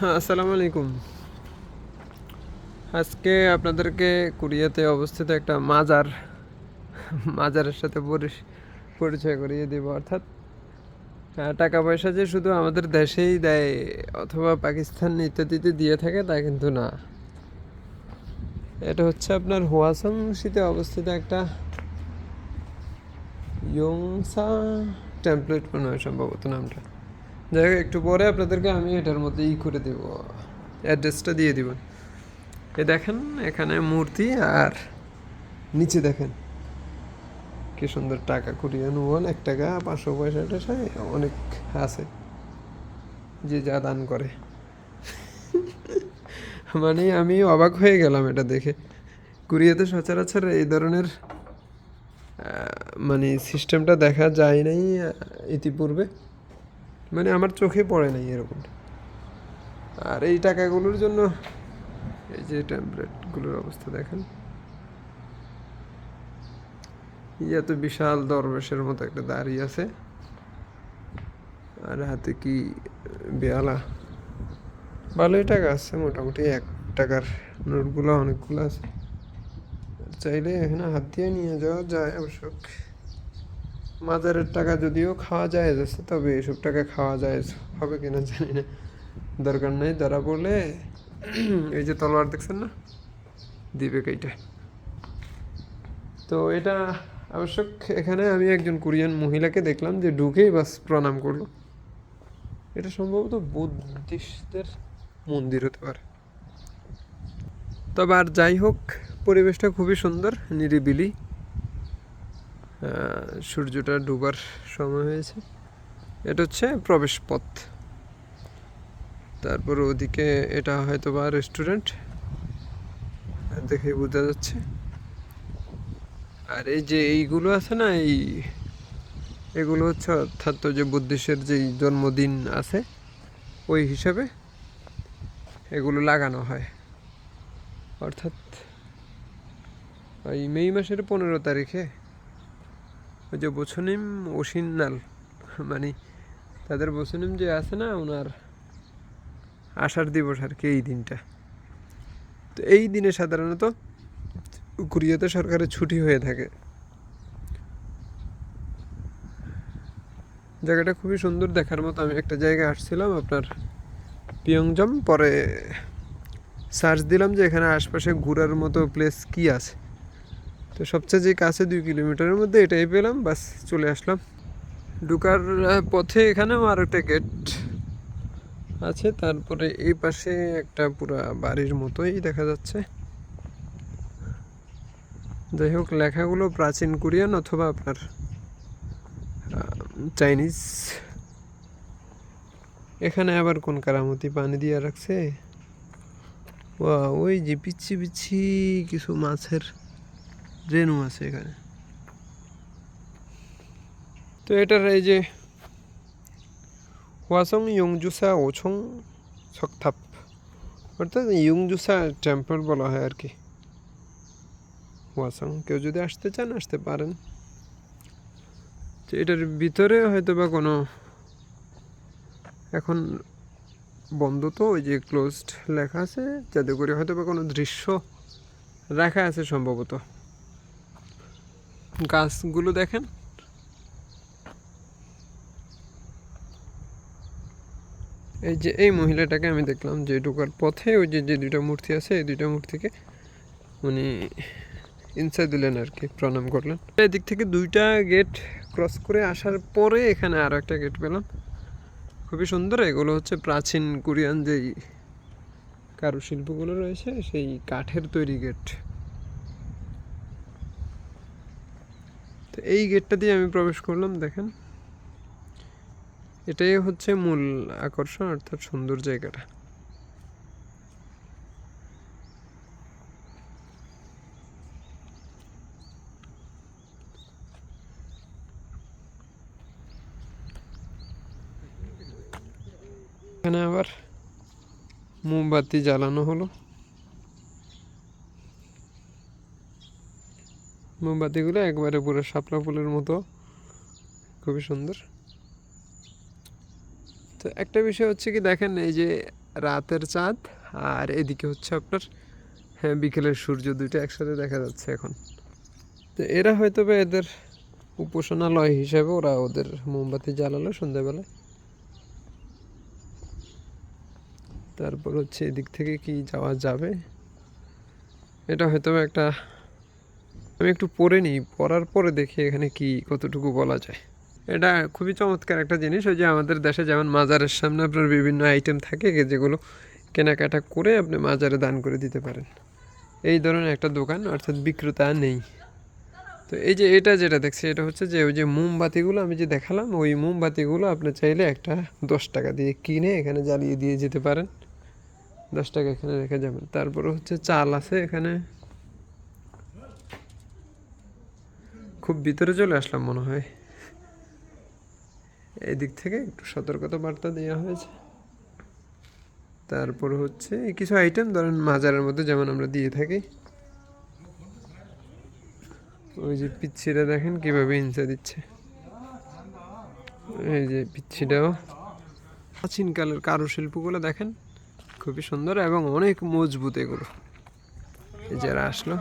হ্যাঁ আসসালামু আলাইকুম। আজকে আপনাদেরকে কোরিয়াতে অবস্থিত একটা মাজার, মাজারের সাথে পরিচয় করিয়ে দিব, অর্থাৎ টাকা পয়সা যে শুধু আমাদের দেশেই দেয় অথবা পাকিস্তান ইত্যাদিতে দিয়ে থাকে তা কিন্তু না। এটা হচ্ছে আপনার হোয়াসং শীতে অবস্থিত একটা ইয়ংসা টেমপ্লেট মনে হয় সম্ভবত নামটা। হোক একটু পরে আপনাদেরকে আমি এটার মধ্যে ই করে দেব। অ্যাড্রেসটা দিয়ে দিব। এ দেখেন, এখানে মূর্তি আর নিচে দেখেন। কি সুন্দর টাকা কুড়িয়ে নুবন এক টাকা, পাঁচশো পয়সা টয়সা অনেক আছে। যে যা দান করে। মানে আমি অবাক হয়ে গেলাম এটা দেখে। কুরিয়াতে সচরাচর এই ধরনের মানে সিস্টেমটা দেখা যায় নাই ইতিপূর্বে। মানে আমার চোখে পড়ে নাই এরকম। আর এই টাকাগুলোর জন্য এই যে ট্যাবলেটগুলোর অবস্থা দেখেন। ইয়া তো বিশাল দরবেশের মতো একটা দাঁড়িয়ে আছে। আর হাতে কি বেয়ালা। ভালোই টাকা আছে, মোটামুটি এক টাকার নোটগুলো অনেকগুলো আছে। চাইলে এখানে হাত দিয়ে নিয়ে যাওয়া যায় অবশ্য মাজারের টাকা যদিও খাওয়া যায় যাচ্ছে তবে এসব টাকা খাওয়া যায় হবে কিনা জানি না। দরকার নেই, ধরা পড়লে এই যে তলোয়ার দেখছেন না? দিবে এইটা তো এটা আবশ্যক, এখানে আমি একজন কোরিয়ান মহিলাকে দেখলাম যে ঢুকেই বাস প্রণাম করল। এটা সম্ভবত বুদ্ধিস্টদের মন্দির হতে পারে। তবে আর যাই হোক, পরিবেশটা খুবই সুন্দর, নিরিবিলি। সূর্যটা ডুবার সময় হয়েছে। এটা হচ্ছে প্রবেশ পথ তারপর ওদিকে এটা হয়তো বা রেস্টুরেন্ট দেখে বোঝা যাচ্ছে। আর এই যে এইগুলো আছে না, এই এগুলো হচ্ছে অর্থাৎ যে বুদ্ধিষ্টের যেই জন্মদিন আছে, ওই হিসাবে এগুলো লাগানো হয়। অর্থাৎ ওই মে মাসের পনেরো তারিখে ওই যে বছনিম অসিন্নাল মানে তাদের বছনিম যে আছে না, ওনার আষাঢ় দিবস আর কি এই দিনটা। তো এই দিনে সাধারণত কোরিয়াতে সরকারের ছুটি হয়ে থাকে। জায়গাটা খুবই সুন্দর দেখার মতো। আমি একটা জায়গায় আসছিলাম আপনার পিয়ংজম পরে সার্চ দিলাম যে এখানে আশপাশে ঘোরার মতো প্লেস কি আছে। তো সবচেয়ে যে কাছে দুই কিলোমিটারের মধ্যে এটাই পেলাম, বাস চলে আসলাম। ঢুকার পথে এখানেও আর একটা গেট আছে, তারপরে এই পাশে একটা পুরা বাড়ির মতোই দেখা যাচ্ছে। যাই হোক, লেখাগুলো প্রাচীন কোরিয়ান অথবা আপনার চাইনিজ। এখানে আবার কোন কারামতি পানি দিয়ে রাখছে? ওয়া ওই যে পিচ্ছি পিচ্ছি কিছু মাছের রেনু আছে এখানে। তো এটার এই যে ওয়াসং ইয়ংজুসা ওছং সকথাপ অর্থাৎ ইয়ংজুসা টেম্পল বলা হয় আর কি। ওয়াসং কেউ যদি আসতে চান, আসতে পারেন। তো এটার ভিতরে হয়তো বা কোনো এখন বন্ধ তো, ওই যে ক্লোজড লেখা আছে, যাতে করে হয়তো বা কোনো দৃশ্য রাখা আছে সম্ভবত। গাছগুলো দেখেন। এই যে এই মহিলাটাকে আমি দেখলাম যে ঢোকার পথে ওই যে যে দুইটা মূর্তি আছে, এই দুইটা মূর্তিকে উনি ইনসাইড দিলেন আর কি, প্রণাম করলেন। এদিক থেকে দুইটা গেট ক্রস করে আসার পরে এখানে আরও একটা গেট পেলাম। খুবই সুন্দর, এগুলো হচ্ছে প্রাচীন কোরিয়ান যেই কারুশিল্পগুলো রয়েছে, সেই কাঠের তৈরি গেট তো এই গেটটা দিয়ে আমি প্রবেশ করলাম, দেখেন। এটাই হচ্ছে মূল আকর্ষণ, অর্থাৎ সুন্দর জায়গাটা। এখানে আবার মোমবাতি জ্বালানো হলো। মোমবাতিগুলো একবারে পুরো শাপলা ফুলের মতো। খুবই সুন্দর। তো একটা বিষয় হচ্ছে কি, দেখেন এই যে রাতের চাঁদ আর এদিকে হচ্ছে আপনার হ্যাঁ বিকেলের সূর্য দুইটা একসাথে দেখা যাচ্ছে এখন। তো এরা হয়তো বা এদের উপাসনালয় হিসাবে ওরা ওদের মোমবাতি জ্বালালো সন্ধ্যাবেলায়। তারপর হচ্ছে এদিক থেকে কি যাওয়া যাবে, এটা হয়তো একটা আমি একটু পড়ে নিই, পড়ার পরে দেখি এখানে কি, কতটুকু বলা যায়। এটা খুবই চমৎকার একটা জিনিস, ওই যে আমাদের দেশে যেমন মাজারের সামনে আপনার বিভিন্ন আইটেম থাকে যেগুলো কেনাকাটা করে আপনি মাজারে দান করে দিতে পারেন। এই ধরনের একটা দোকান, অর্থাৎ বিক্রেতা নেই। তো এই যে এটা যেটা দেখছি, এটা হচ্ছে যে ওই যে মোমবাতিগুলো আমি যে দেখালাম, ওই মোমবাতিগুলো আপনি চাইলে একটা দশ টাকা দিয়ে কিনে এখানে জ্বালিয়ে দিয়ে যেতে পারেন। দশ টাকা এখানে রেখে যাবেন। তারপরে হচ্ছে চাল আছে এখানে। খুব ভিতরে চলে আসলাম মনে হয়। এদিক থেকে একটু সতর্কতা বার্তা দেওয়া হয়েছে। তারপর হচ্ছে কিছু আইটেম ধরেন মাজারের মধ্যে যেমন আমরা দিয়ে থাকি। ওই যে পিচ্ছিটা দেখেন কীভাবে ইনসা দিচ্ছে। এই যে পিচ্ছিটাও। প্রাচীনকালের কারুশিল্পগুলো দেখেন, খুবই সুন্দর এবং অনেক মজবুত এগুলো। যারা আসলো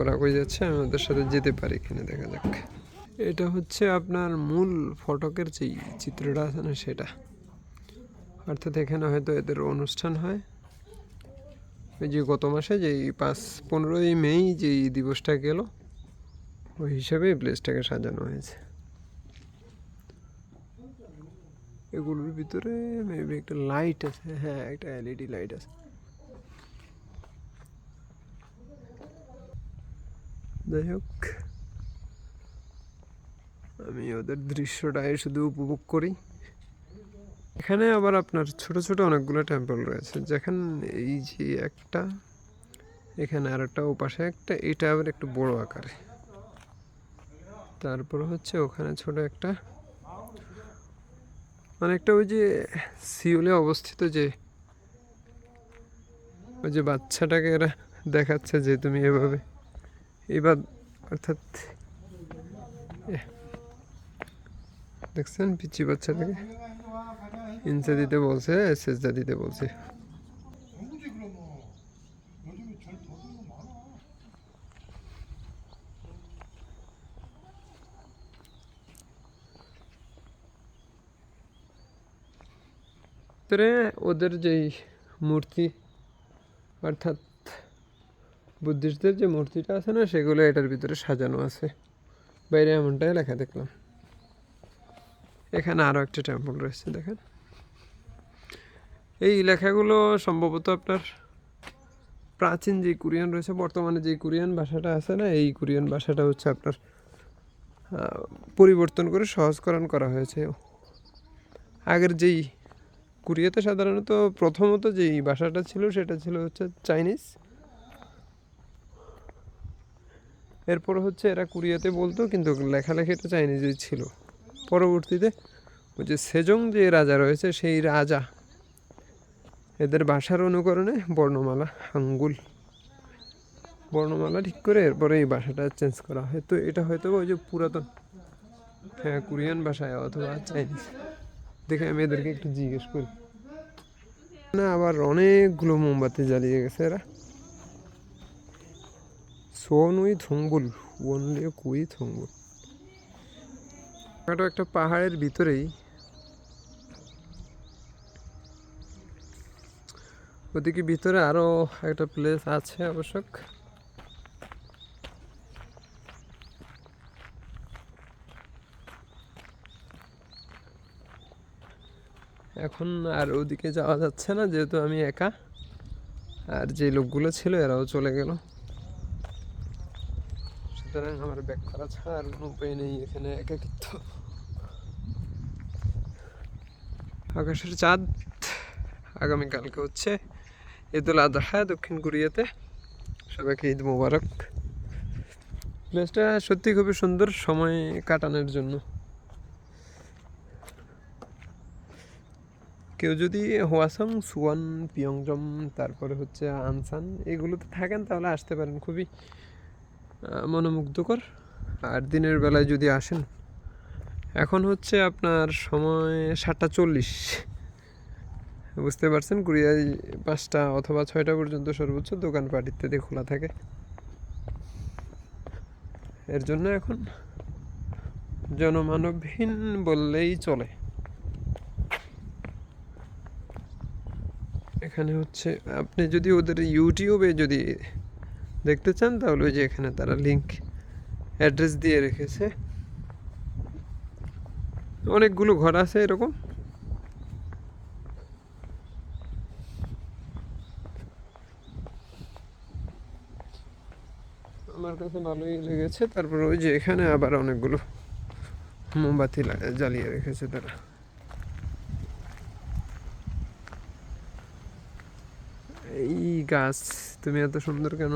ওরা কই যাচ্ছে, আমি ওদের সাথে যেতে পারি এখানে দেখা যাক। এটা হচ্ছে আপনার মূল ফটকের যেই চিত্রটা আছে না সেটা। অর্থাৎ এখানে হয়তো এদের অনুষ্ঠান হয়। ওই যে গত মাসে যেই পাঁচ পনেরোই মেই যেই দিবসটা গেল, ওই হিসাবে প্লেসটাকে সাজানো হয়েছে। এগুলোর ভিতরে মেবি একটা লাইট আছে হ্যাঁ একটা এলইডি লাইট আছে। যাই হোক, আমি ওদের দৃশ্যটাই শুধু উপভোগ করি। এখানে আবার আপনার ছোট ছোট অনেকগুলো টেম্পল রয়েছে। যেখানে এই যে একটা, এখানে আর একটা ওপাশে একটা, এটা আবার একটু বড় আকারে। তারপর হচ্ছে ওখানে ছোট একটা অনেকটা ওই যে সিওলে অবস্থিত যে, ওই যে বাচ্চাটাকে এরা দেখাচ্ছে যে তুমি এভাবে এবার অর্থাৎ দেখছেন পিচি বাচ্চাটাকে? ইনসা দিতে বলছে, সেজদা দিতে বলছে। ভিতরে ওদের যেই মূর্তি, অর্থাৎ বুদ্ধিস্টদের যে মূর্তিটা আছে না, সেগুলো এটার ভিতরে সাজানো আছে। বাইরে এমনটাই লেখা দেখলাম। এখানে আরও একটা টেম্পল রয়েছে, দেখেন। এই লেখাগুলো সম্ভবত আপনার প্রাচীন যে কোরিয়ান রয়েছে, বর্তমানে যে কোরিয়ান ভাষাটা আছে না, এই কোরিয়ান ভাষাটা হচ্ছে আপনার পরিবর্তন করে সহজকরণ করা হয়েছে। আগের যেই কোরিয়াতে সাধারণত প্রথমত যেই ভাষাটা ছিল, সেটা ছিল হচ্ছে চাইনিজ। এরপর হচ্ছে এরা কোরিয়াতে বলতো, কিন্তু লেখালেখিটা চাইনিজই ছিল। পরবর্তীতে ওই যে সেজং যে রাজা রয়েছে, সেই রাজা, এদের ভাষার অনুকরণে বর্ণমালা হাঙ্গুল বর্ণমালা ঠিক করে এরপরে এই ভাষাটা চেঞ্জ করা হয়। তো এটা হয়তো ওই যে পুরাতন হ্যাঁ কোরিয়ান ভাষায় অথবা চাইনিজ দেখে আমি এদেরকে একটু জিজ্ঞেস করি। না, আবার অনেকগুলো মোমবাতি জ্বালিয়ে গেছে এরা। সোনুই থুঙ্গুল ওনলি কুই থুঙ্গুল। এটা একটা পাহাড়ের ভিতরেই ওদিকে ভিতরে আরও একটা প্লেস আছে অবশ্য। এখন আর ওদিকে যাওয়া যাচ্ছে না, যেহেতু আমি একা। আর যে লোকগুলো ছিল, এরাও চলে গেল। সুতরাং আমার ব্যাক করা ছাড়া আর কোনো উপায় নেই, এখানে একাকিত্ব। আকাশের চাঁদ, আগামীকালকে হচ্ছে ঈদুল আজহা দক্ষিণ কোরিয়াতে। সবাইকে ঈদ মোবারক। প্লেসটা সত্যি খুবই সুন্দর সময় কাটানোর জন্য। কেউ যদি হোয়াসাং, সুয়ান পিয়ংজম তারপরে হচ্ছে আনসান, এগুলোতে থাকেন তাহলে আসতে পারেন খুবই। মনোমুগ্ধকর। আর দিনের বেলায় যদি আসেন, এখন হচ্ছে আপনার সময় সাতটা চল্লিশ। বুঝতে পারছেন? কুড়িয়ায় পাঁচটা অথবা ছয়টা পর্যন্ত সর্বোচ্চ দোকানপাট ইত্যাদি খোলা থাকে। এর জন্য এখন জনমানবহীন বললেই চলে। এখানে হচ্ছে আপনি যদি ওদের ইউটিউবে যদি দেখতে চান? তাহলে ওই যে এখানে তারা লিঙ্ক অ্যাড্রেস দিয়ে রেখেছে। অনেকগুলো ঘর আছে এরকম। আমার কাছে ভালোই লেগেছে। তারপর ওই যে এখানে আবার অনেকগুলো মোমবাতি জ্বালিয়ে রেখেছে তারা। এই গাছ, তুমি এত সুন্দর কেন?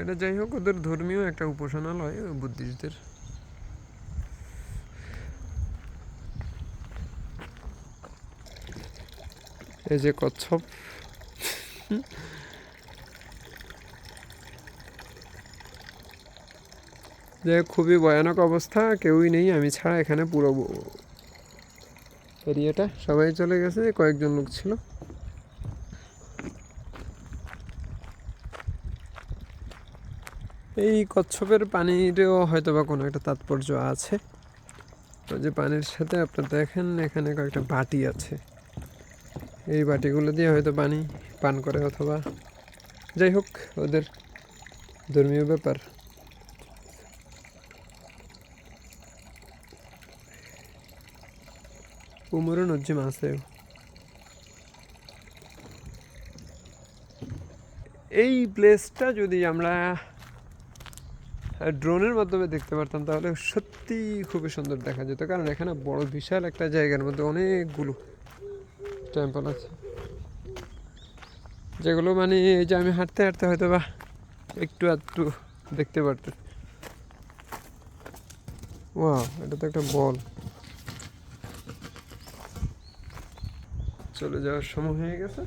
এটা যাই হোক, ওদের ধর্মীয় একটা উপাসনালয় বুদ্ধিস্টদের। এই যে কচ্ছপ। যে খুবই ভয়ানক অবস্থা, কেউই নেই, আমি ছাড়া এখানে পুরো এরিয়াটা। সবাই চলে গেছে, কয়েকজন লোক ছিল। এই কচ্ছপের পানিরও হয়তো বা কোনো একটা তাৎপর্য আছে। ওই যে পানির সাথে আপনার দেখেন, এখানে কয়েকটা বাটি আছে। এই বাটিগুলো দিয়ে হয়তো পানি পান করে অথবা যাই হোক, ওদের ধর্মীয় ব্যাপার। উমরও নজ্জিম আছে। এই প্লেসটা যদি আমরা ড্রোনের মাধ্যমে দেখতে পারতাম তাহলে সত্যি খুবই সুন্দর দেখা যেত, কারণ এখানে বড় বিশাল একটা জায়গার মধ্যে অনেকগুলো টেম্পল আছে। যেগুলো মানে এই যে আমি হাঁটতে হাঁটতে হয়তো বা একটু একটু দেখতে পারতেন ওয়াও, এটা তো একটা বল। চলে যাওয়ার সময় হয়ে গেছে।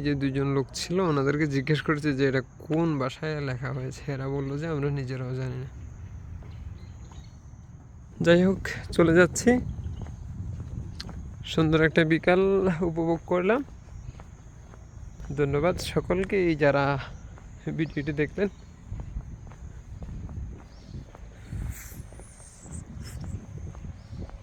যে দুজন লোক ছিল, ওনাদেরকে জিজ্ঞেস করেছে যে এটা কোন ভাষায় লেখা হয়েছে? এরা বলল যে আমরা নিজেরাও জানি না। যাই হোক, চলে যাচ্ছি। সুন্দর একটা বিকাল উপভোগ করলাম। ধন্যবাদ সকলকে। যারা ভিডিওটি দেখলেন